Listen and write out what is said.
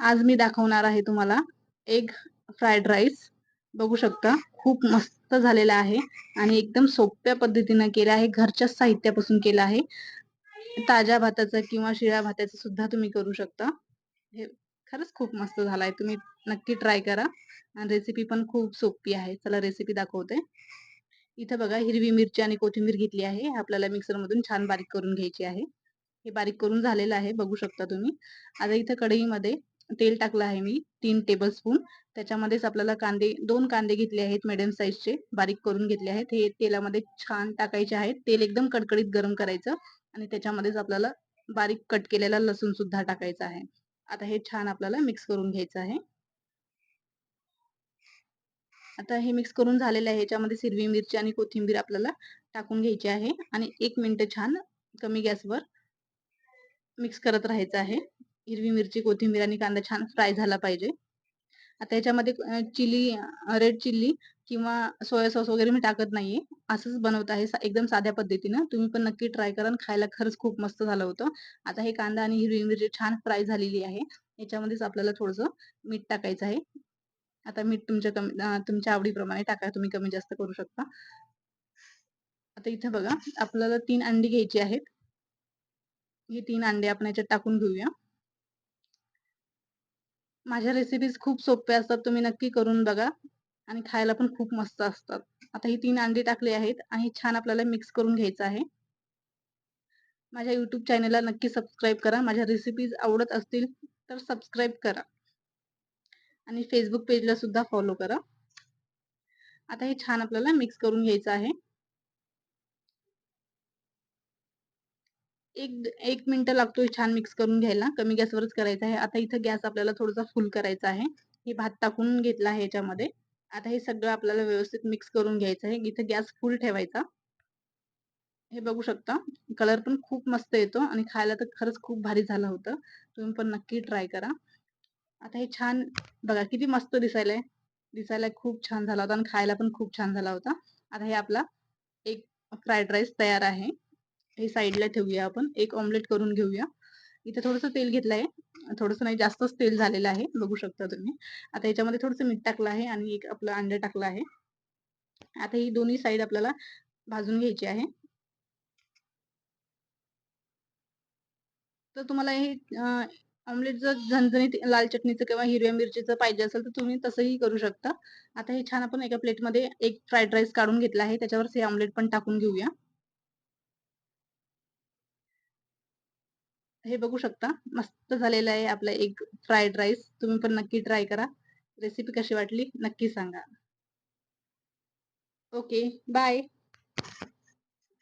आज मी दाखवणार आहे तुम्हाला एग फ्राईड राईस बघू शकता खूप मस्त झालेला आहे आणि एकदम सोप्या पद्धतीनं केलं आहे घरच्याच साहित्यापासून केलं आहे. ताज्या भाताचं किंवा शिळ्या भाताचं सुद्धा तुम्ही करू शकता. हे खरंच खूप मस्त झालाय. तुम्ही नक्की ट्राय करा. आणि रेसिपी पण खूप सोपी आहे. चला रेसिपी दाखवते. इथं बघा हिरवी मिरची आणि कोथिंबीर घेतली आहे. आपल्याला मिक्सरमधून छान बारीक करून घ्यायची आहे. हे बारीक करून झालेलं आहे. बघू शकता तुम्ही. आता इथं कढईमध्ये तेल टाकलं आहे मी तीन टेबल स्पून त्याच्यामध्येच आपल्याला कांदे दोन कांदे घेतले आहेत मेडियम साईजचे बारीक करून घेतले आहेत. हे तेलामध्ये छान टाकायचे आहेत. तेल एकदम कडकडीत गरम करायचं आणि त्याच्यामध्येच आपल्याला बारीक कट केलेला लसूण सुद्धा टाकायचा आहे. आता हे छान आपल्याला मिक्स करून घ्यायचं आहे. आता हे मिक्स करून झालेलं आहे. ह्याच्यामध्ये हिरवी मिरची आणि कोथिंबीर आपल्याला टाकून घ्यायची आहे आणि एक मिनिट छान कमी गॅसवर मिक्स करत राहायचं आहे. हिरवी मिरची कोथिंबीर आणि कांदा छान फ्राय झाला पाहिजे. आता याच्यामध्ये चिली रेड चिल्ली किंवा सोया सॉस वगैरे मी टाकत नाहीये. असंच बनवत आहे एकदम साध्या पद्धतीनं. तुम्ही पण नक्की ट्राय करा खायला खरंच खूप मस्त झालं होतं. आता हे कांदा आणि हिरवी मिरची छान फ्राय झालेली आहे. याच्यामध्येच आपल्याला थोडस मीठ टाकायचं आहे. आता मीठ तुमच्या कमी तुमच्या आवडीप्रमाणे टाका. तुम्ही कमी जास्त करू शकता. आता इथे बघा आपल्याला तीन अंडी घ्यायची आहेत. हे तीन अंडे आपण याच्यात टाकून घेऊया. माझ्या रेसिपीज खूप सोप्या असतात तुम्ही नक्की करून बघा. आणि खायला पण खूप मस्त असतात. आता ही तीन अंडी टाकली आहेत आणि छान आपल्याला मिक्स करून घ्यायचं आहे. माझ्या युट्यूब चॅनलला नक्की सबस्क्राईब करा. माझ्या रेसिपीज आवडत असतील तर सबस्क्राईब करा. आणि फेसबुक पेजला सुद्धा फॉलो करा. आता हे छान आपल्याला मिक्स करून घ्यायचं आहे. एक एक मिनिट लागतो छान मिक्स करून घ्यायला. कमी गॅसवरच करायचं आहे. आता इथं गॅस आपल्याला थोडासा फुल करायचा आहे. हे भात टाकून घेतला आहे याच्यामध्ये. आता हे सगळं आपल्याला व्यवस्थित मिक्स करून घ्यायचं आहे. इथं गॅस फुल ठेवायचा. हे बघू शकता. कलर पण खूप मस्त येतो आणि खायला तर खरंच खूप भारी झालं होतं. तुम्ही पण नक्की ट्राय करा. आता हे छान बघा किती मस्त दिसायला दिसायला खूप छान झाला होता आणि खायला पण खूप छान झाला होता. आता हे आपला एक फ्राईड राईस तयार आहे. हे साईडला ठेवूया आपण. एक ऑमलेट करून घेऊया. इथे थोडस तेल घेतलं आहे थोडस नाही जास्तच तेल झालेलं आहे. बघू शकता तुम्ही. आता याच्यामध्ये थोडस मीठ टाकलं आहे आणि एक आपलं अंडं टाकलं आहे. आता ही दोन्ही साईड आपल्याला भाजून घ्यायची आहे. तर तुम्हाला हे ऑमलेट जर झणझणीत लाल चटणीचं किंवा हिरव्या मिरचीचं पाहिजे असेल तर तुम्ही तसंही करू शकता. आता हे छान आपण एका प्लेटमध्ये एक फ्राईड राईस काढून घेतला आहे. त्याच्यावर हे ऑमलेट पण टाकून घेऊया. हे बघू शकता. मस्त झालेलं आहे आपला एक फ्राईड राईस तुम्ही पण नक्की ट्राय करा. रेसिपी कशी वाटली नक्की सांगा. Okay bye